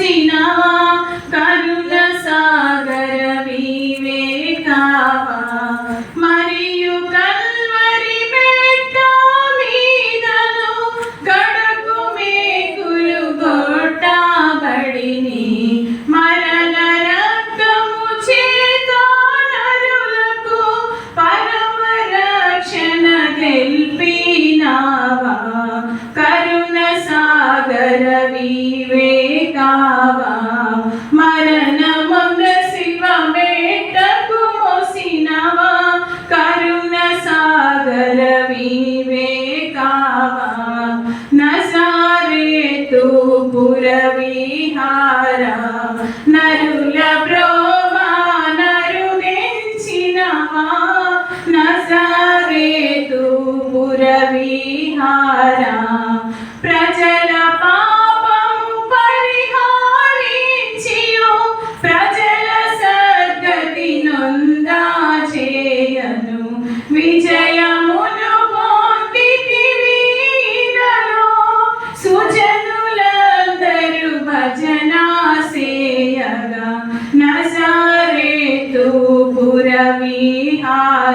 see now. na yule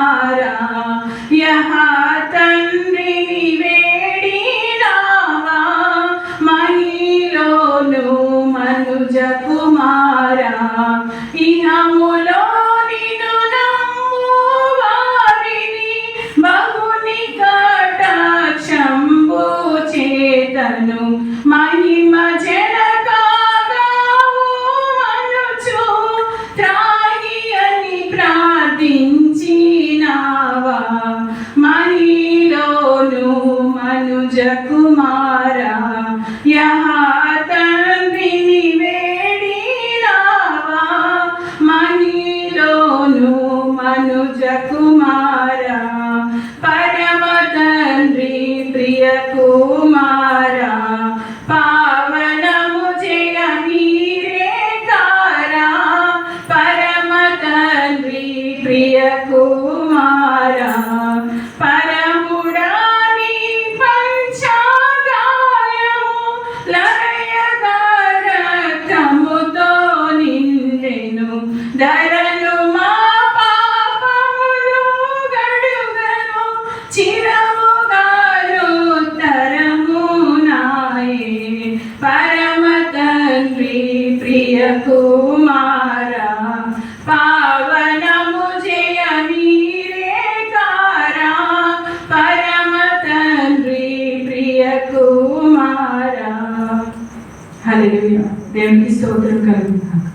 కుమారా యహ తండ్రిని వేడినావా మహిలోను మనుజ కుమారా కుమారా పావనము జయ నీరేకారా పరమ తండ్రి ప్రియ కుమారా. హలో దేవునికి స్తోత్రం కలుగుతాను